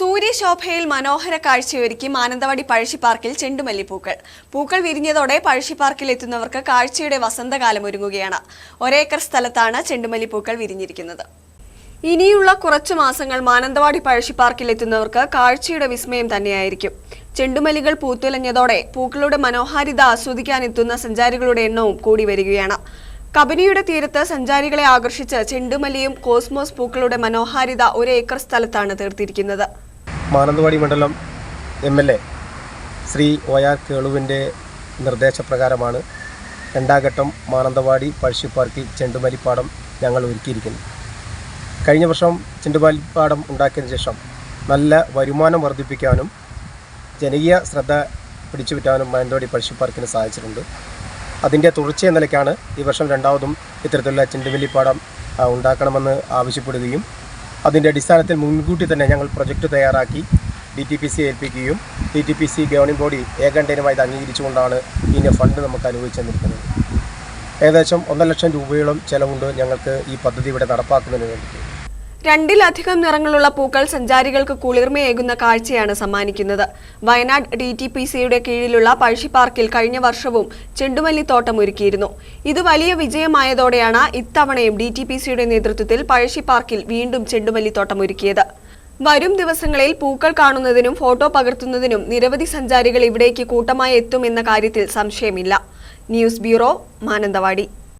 സൂര്യശോഭയിൽ മനോഹര കാഴ്ചയൊരുക്കി മാനന്തവാടി പഴശ്ശി പാർക്കിൽ ചെണ്ടുമല്ലിപ്പൂക്കൾ പൂക്കൾ. പൂക്കൾ വിരിഞ്ഞതോടെ പഴശ്ശി പാർക്കിൽ എത്തുന്നവർക്ക് കാഴ്ചയുടെ വസന്തകാലം ഒരുങ്ങുകയാണ്. ഒരേക്കർ സ്ഥലത്താണ് ചെണ്ടുമല്ലിപ്പൂക്കൾ വിരിഞ്ഞിരിക്കുന്നത്. ഇനിയുള്ള കുറച്ചു മാസങ്ങൾ മാനന്തവാടി പഴശ്ശി പാർക്കിൽ എത്തുന്നവർക്ക് കാഴ്ചയുടെ വിസ്മയം തന്നെയായിരിക്കും. ചെണ്ടുമല്ലികൾ പൂത്തുലഞ്ഞതോടെ പൂക്കളുടെ മനോഹാരിത ആസ്വദിക്കാനെത്തുന്ന സഞ്ചാരികളുടെ എണ്ണവും കൂടി വരികയാണ്. കബനിയുടെ തീരത്ത് സഞ്ചാരികളെ ആകർഷിച്ച് ചെണ്ടുമല്ലിയും കോസ്മോസ് പൂക്കളുടെ മനോഹാരിത ഒരു ഏക്കർ സ്ഥലത്താണ് തീർത്തിരിക്കുന്നത്. മാനന്തവാടി മണ്ഡലം M L A Shri O R കേളുവിന്റെ നിർദ്ദേശപ്രകാരമാണ് രണ്ടാംഘട്ടം മാനന്തവാടി പഴശ്ശി പാർക്കിൽ ചെണ്ടുമല്ലിപ്പാടം ഞങ്ങൾ ഒരുക്കിയിരിക്കുന്നത്. കഴിഞ്ഞ വർഷം ചെണ്ടുമല്ലിപ്പാടം ഉണ്ടാക്കിയതിന് ശേഷം നല്ല വരുമാനം വർദ്ധിപ്പിക്കാനും ജനകീയ ശ്രദ്ധ പിടിച്ചുപറ്റാനും മാനന്തവാടി പഴശ്ശി പാർക്കിന് സാധിച്ചിട്ടുണ്ട് അതിന്റെ തുടർച്ചയെന്ന നിലയ്ക്കാണ് ഈ വർഷം രണ്ടാമതും ഇത്തരത്തിലുള്ള ചെണ്ടുമല്ലിപ്പാടം ഉണ്ടാക്കണമെന്ന് ആവശ്യപ്പെടുകയും അതിന്റെ അടിസ്ഥാനത്തിൽ മുൻകൂട്ടി തന്നെ ഞങ്ങൾ പ്രൊജക്റ്റ് തയ്യാറാക്കി ഡി ടി പി സി ഏൽപ്പിക്കുകയും D T P C government body ഏകണ്ഠേനമായി ഇത് അംഗീകരിച്ചുകൊണ്ടാണ് ഇതിന്റെ ഫണ്ട് നമുക്ക് അനുവദിച്ചു തന്നിരിക്കുന്നത്. ഏകദേശം ഒന്നര ലക്ഷം രൂപയോളം ചിലവുണ്ട് ഞങ്ങൾക്ക് ഈ പദ്ധതി ഇവിടെ നടപ്പാക്കുന്നതിന് വേണ്ടി. രണ്ടിലധികം നിറങ്ങളുള്ള പൂക്കൾ സഞ്ചാരികൾക്ക് കുളിർമയേകുന്ന കാഴ്ചയാണ് സമ്മാനിക്കുന്നത്. വയനാട് ഡി ടി പി സിയുടെ കീഴിലുള്ള പഴശ്ശി പാർക്കിൽ കഴിഞ്ഞ വർഷവും ചെണ്ടുമല്ലിത്തോട്ടം ഒരുക്കിയിരുന്നു. ഇത് വലിയ വിജയമായതോടെയാണ് ഇത്തവണയും ഡി ടി പി സിയുടെ നേതൃത്വത്തിൽ പഴശ്ശി പാർക്കിൽ വീണ്ടും ചെണ്ടുമല്ലിത്തോട്ടം ഒരുക്കിയത്. വരും ദിവസങ്ങളിൽ പൂക്കൾ കാണുന്നതിനും ഫോട്ടോ പകർത്തുന്നതിനും നിരവധി സഞ്ചാരികൾ ഇവിടേക്ക് കൂട്ടമായി എത്തുമെന്ന കാര്യത്തിൽ സംശയമില്ല. News bureau Mananthavady.